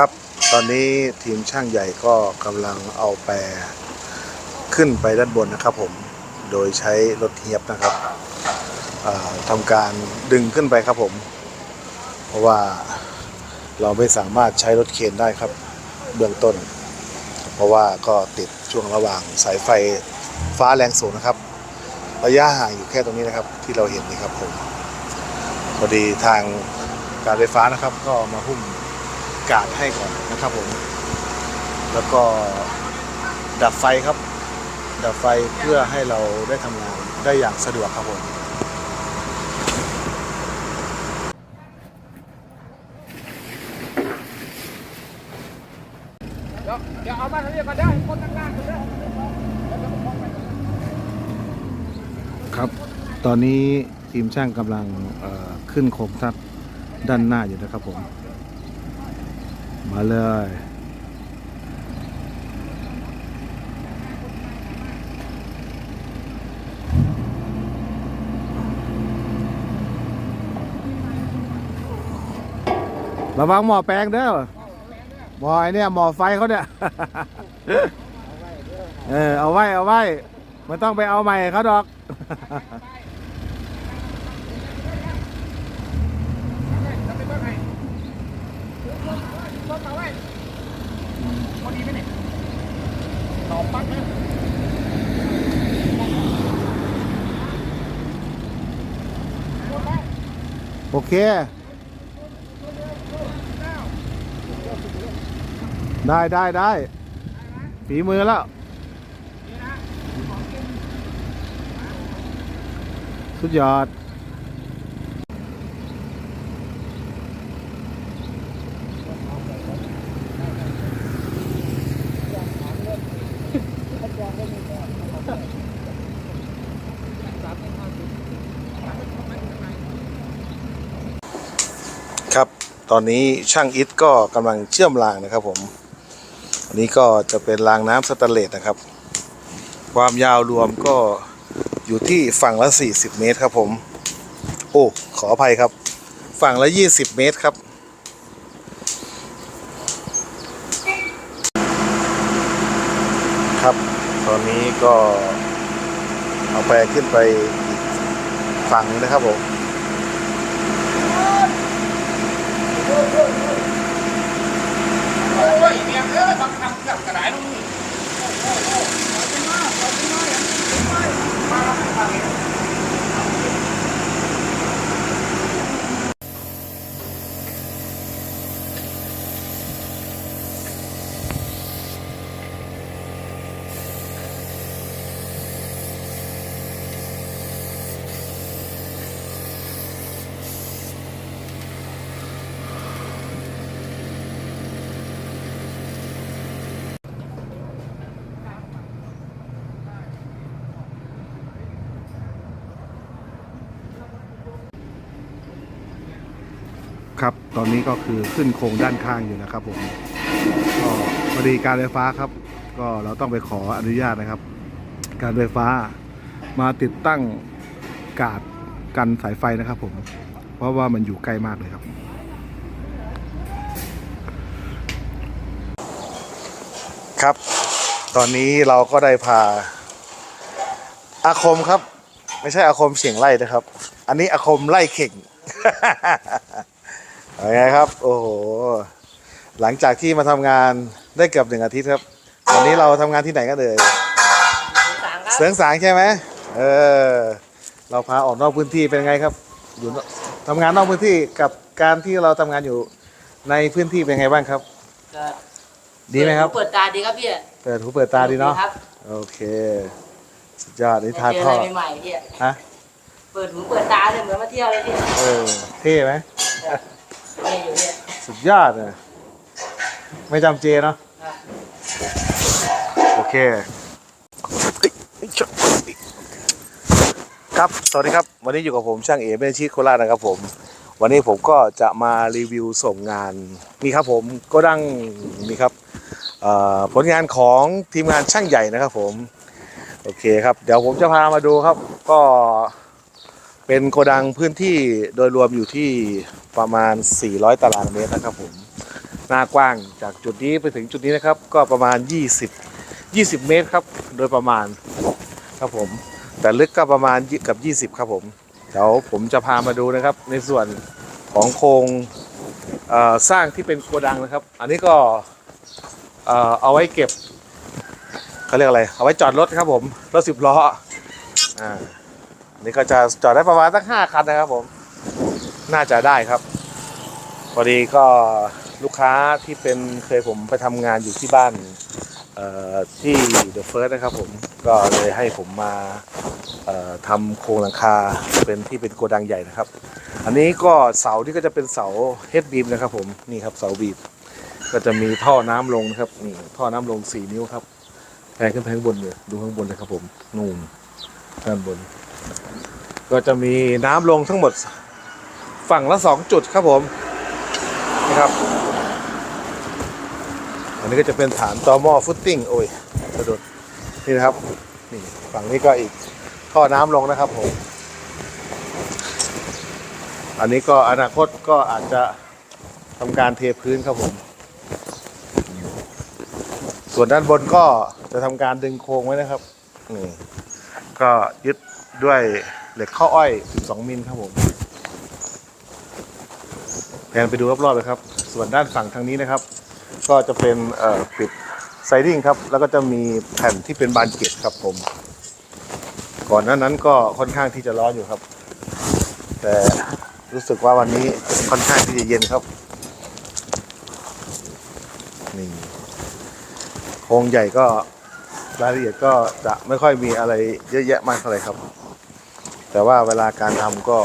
ครับ ตอนนี้ทีมช่างใหญ่ก็กำลังเอาแปรขึ้นไปด้านบนนะครับผม โดยใช้รถเทียบนะครับทำการดึงขึ้นไปครับผม เพราะว่าเราไม่สามารถใช้รถเคนได้ครับ เบื้องต้น เพราะว่าก็ติดช่วงระหว่างสายไฟฟ้าแรงสูงนะครับ ระยะห่างอยู่แค่ตรงนี้นะครับ ที่เราเห็นนี่ครับผมพอดีทางการไฟฟ้านะครับ ก็มาหุ้ม กาดให้ก่อนนะครับผม แล้วก็ดับไฟครับ ดับไฟเพื่อให้เราได้ทำงานได้อย่างสะดวกครับผมเดี๋ยวเอามาทางนี้ก็ได้คนล่างก็ได้ครับ ตอนนี้ทีมช่างกำลังขึ้นโครงทัดด้านหน้าอยู่นะครับผม มาเลย ระวังหมอแปลงเด้อหมอไอเนี่ยหมอไฟเขาเนี่ย เออ เอาไว้ เอาไว้ไม่ต้องไปเอาใหม่เขาดอก จะไปเบิ่งให้รถเอาไว้พอดีไหมเนี่ยตอบปั๊บนะโอเค ได้ได้ได้ฝีมือแล้วสุดยอด ครับ ตอนนี้ช่างอิทก็กำลังเชื่อมรางนะครับผมอันนี้ก็จะเป็นรางน้ำสแตนเลสนะครับ ความยาวรวมก็อยู่ที่ฝั่งละ 40 เมตรครับผม โอ้ขออภัยครับ ฝั่งละ 20 เมตรครับครับ ตอนนี้ก็เอาแปรขึ้นไปอีกฝั่งนึงนะครับผม โอ้ยเนี่ยเออบังคับเครื่องกระดาษตรงนี้โอ้โหโอ้โหไปมาไปมาอย่างนี้ไปมา ครับ ตอนนี้ก็คือขึ้นโครงด้านข้างอยู่นะครับผมก็พอดีการไฟฟ้าครับ ก็เราต้องไปขออนุญาตนะครับ การไฟฟ้ามาติดตั้งกาดกันสายไฟนะครับ ผม เพราะว่ามันอยู่ใกล้มากเลยครับ ครับ ตอนนี้เราก็ได้พาอาคมครับ ไม่ใช่อาคมเสียงไล่นะครับ อันนี้อาคมไล่เข่ง เป็นไงครับ โอ้โห หลังจากที่มาทำงานได้เกือบหนึ่งอาทิตย์ครับ วันนี้เราทำงานที่ไหนกันเลยสางครับเสริงสางใช่ไหมเออ เราพาออกนอกพื้นที่เป็นไงครับ อยู่นอกทำงานนอกพื้นที่กับการที่เราทำงานอยู่ในพื้นที่เป็นไงบ้างครับ ก็ดีไหมครับ เปิดตาดีครับพี่เปิดหูเปิดตาดีเนาะ ครับโอเค สุดยอดนี่ได้ทาเจอท่ออะไรใหม่ๆพี่ฮะ เปิดหูเปิดตาเลยเหมือนมาเที่ยวเลยพี่เออ เท่ไหม นี่อยู่พี่สุดยอดเลยไม่จำเจเนาะครับโอเคเฮ้ยเฮ้ยชดครับ สวัสดีครับ วันนี้อยู่กับผมช่างเอ๋เป็นชีโคราชนะครับผม วันนี้ผมก็จะมารีวิวส่งงานนี่ครับผมก็ดังนี่ครับเอ่อผลงานของทีมงานช่างใหญ่นะครับผม โอเคครับ เดี๋ยวผมจะพามาดูครับ ก็ เป็นโกดังพื้นที่โดยรวมอยู่ที่ประมาณ 400 ตารางเมตรนะครับผมหน้ากว้างจากจุดนี้ไปถึงจุดนี้นะครับ ก็ประมาณ 20 20 เมตรครับ โดยประมาณครับผม แต่ลึกก็ประมาณกับ 20 ครับผมเดี๋ยวผมจะพามาดูนะครับ ในส่วนของโครงสร้างที่เป็นโกดังนะครับ อันนี้ก็เอเอาไว้เก็บเขาเรียกอะไร เอาไว้จอดรถครับผม รถสิบล้ออ่า นนี้ก็จะจอดได้ประมาณตั้งห้าคันนะครับผม น่าจะได้ครับพอดีก็ลูกค้าที่เป็นเคยผมไปทำงานอยู่ที่บ้านที่เดอะเฟิร์สนะครับผมก็เลยให้ผมมาทำโครงหลังคาเป็นที่เป็นโกดังใหญ่นะครับ อันนี้ก็เสาที่ก็จะเป็นเสาเฮดบีมนะครับผมนี่ครับเสาบีมก็จะมีท่อน้ำลงนะครับนี่ท่อน้ำลง4นิ้วครับแพงขึ้นไปข้างบนเลยดูข้างบนเลยครับผมนู่นด้านบน ก็จะมีน้ำลงทั้งหมดฝั่งละ2จุดครับผมนะครับอันนี้ก็จะเป็นฐานตอหม้อฟุตติ้งโอ้ยสะดุดนี่นะครับนี่ฝั่งนี้ก็อีกท่อน้ำลงนะครับผมอันนี้ก็อนาคตก็อาจจะทำการเทพื้นครับผม ส่วนด้านบนก็จะทำการดึงโครงไว้นะครับนี่ก็ยึด ด้วยเหล็กข้ออ้อย 12 มิลครับผมแผนไปดูรอบๆเลยครับ ส่วนด้านฝั่งทางนี้นะครับ ก็จะเป็นปิดไซดิ้งครับ แล้วก็จะมีแผ่นที่เป็นบานเกล็ดครับผม ก่อนหน้านั้นก็ค่อนข้างที่จะร้อนอยู่ครับ แต่รู้สึกว่าวันนี้ค่อนข้างที่จะเย็นครับนี่โครงใหญ่ก็รายละเอียดก็จะไม่ค่อยมีอะไรเยอะแยะมากเท่าไหร่ครับ แต่ว่าเวลาการทำก็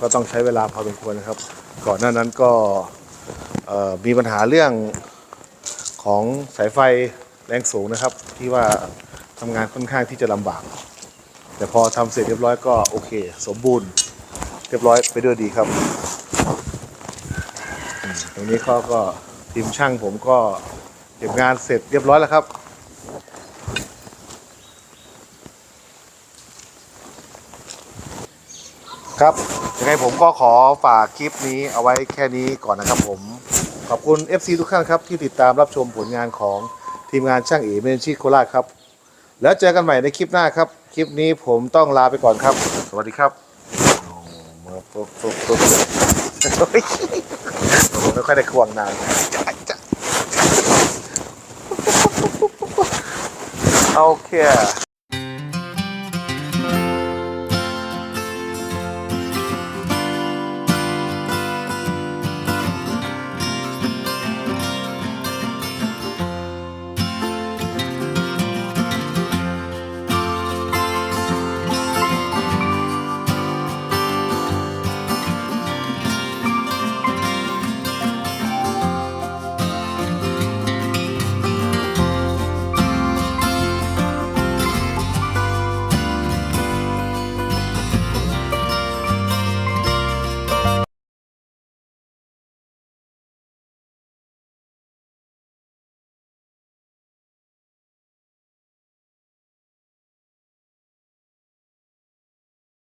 ก็ต้องใช้เวลาพอสมควรนะครับ ก่อนหน้านั้นก็มีปัญหาเรื่องของสายไฟแรงสูงนะครับ ที่ว่าทำงานค่อนข้างที่จะลำบาก แต่พอทำเสร็จเรียบร้อยก็โอเค สมบูรณ์ เรียบร้อยไปด้วยดีครับ ตรงนี้เขาก็ทีมช่างผมก็เก็บงานเสร็จเรียบร้อยแล้วครับ ครับยังไงผมก็ขอฝากคลิปนี้เอาไว้แค่นี้ก่อนนะครับผมขอบคุณ FC ทุกท่านครับที่ติดตามรับชมผลงานของทีมงานช่างเอ๋เมนชีโคราชครับ แล้วเจอกันใหม่ในคลิปหน้าครับ คลิปนี้ผมต้องลาไปก่อนครับ สวัสดีครับโอ้ยไม่ค่อยได้ควงนานโอเค